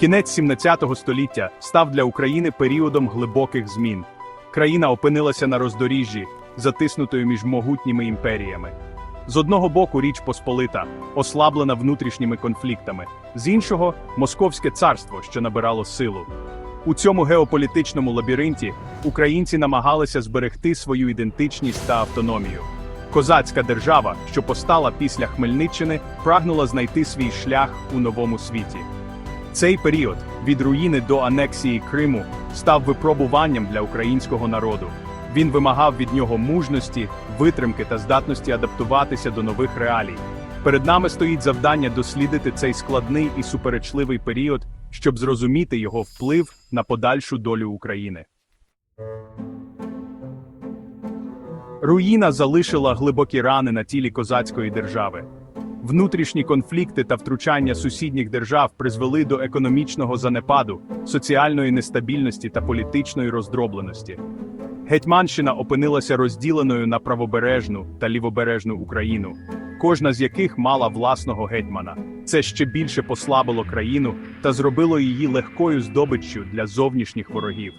Кінець 17 століття став для України періодом глибоких змін. Країна опинилася на роздоріжжі, затиснутою між могутніми імперіями. З одного боку Річ Посполита, ослаблена внутрішніми конфліктами, з іншого Московське царство, що набирало силу. У цьому геополітичному лабіринті українці намагалися зберегти свою ідентичність та автономію. Козацька держава, що постала після Хмельниччини, прагнула знайти свій шлях у новому світі. Цей період від руїни до анексії Криму став випробуванням для українського народу. Він вимагав від нього мужності, витримки та здатності адаптуватися до нових реалій. Перед нами стоїть завдання дослідити цей складний і суперечливий період, щоб зрозуміти його вплив на подальшу долю України. Руїна залишила глибокі рани на тілі козацької держави. Внутрішні конфлікти та втручання сусідніх держав призвели до економічного занепаду, соціальної нестабільності та політичної роздробленості. Гетьманщина опинилася розділеною на правобережну та лівобережну Україну, кожна з яких мала власного гетьмана. Це ще більше послабило країну та зробило її легкою здобиччю для зовнішніх ворогів.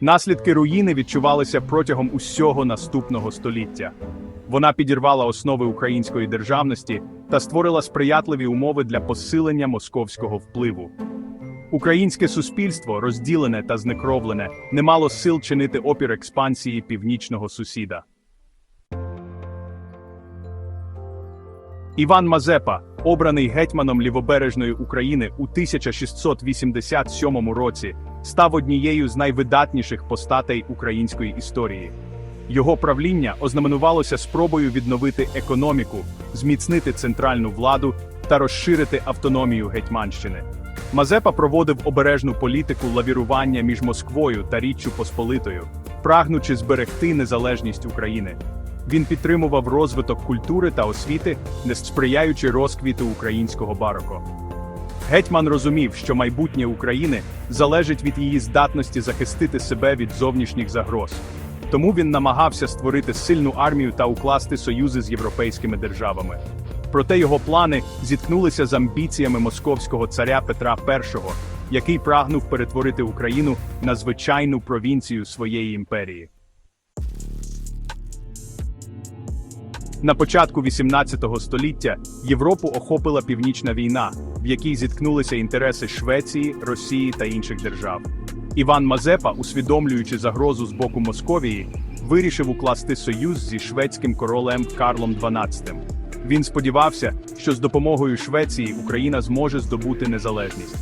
Наслідки руїни відчувалися протягом усього наступного століття. Вона підірвала основи української державності та створила сприятливі умови для посилення московського впливу. Українське суспільство, розділене та знекровлене, не мало сил чинити опір експансії північного сусіда. Іван Мазепа, обраний гетьманом лівобережної України у 1687 році, став однією з найвидатніших постатей української історії. Його правління ознаменувалося спробою відновити економіку, зміцнити центральну владу та розширити автономію Гетьманщини. Мазепа проводив обережну політику лавірування між Москвою та Річчю Посполитою, прагнучи зберегти незалежність України. Він підтримував розвиток культури та освіти, не сприяючи розквіту українського бароко. Гетьман розумів, що майбутнє України залежить від її здатності захистити себе від зовнішніх загроз. Тому він намагався створити сильну армію та укласти союзи з європейськими державами. Проте його плани зіткнулися з амбіціями московського царя Петра І, який прагнув перетворити Україну на звичайну провінцію своєї імперії. На початку 18 століття Європу охопила північна війна, якій зіткнулися інтереси Швеції, Росії та інших держав. Іван Мазепа, усвідомлюючи загрозу з боку Московії, вирішив укласти союз зі шведським королем Карлом XII. Він сподівався, що з допомогою Швеції Україна зможе здобути незалежність.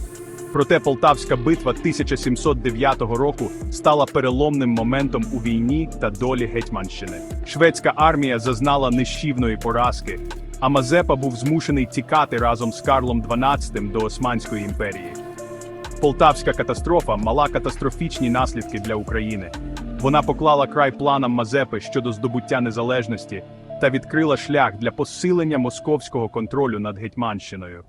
Проте Полтавська битва 1709 року стала переломним моментом у війні та долі Гетьманщини. Шведська армія зазнала нищівної поразки, а Мазепа був змушений тікати разом з Карлом XII до Османської імперії. Полтавська катастрофа мала катастрофічні наслідки для України. Вона поклала край планам Мазепи щодо здобуття незалежності та відкрила шлях для посилення московського контролю над Гетьманщиною.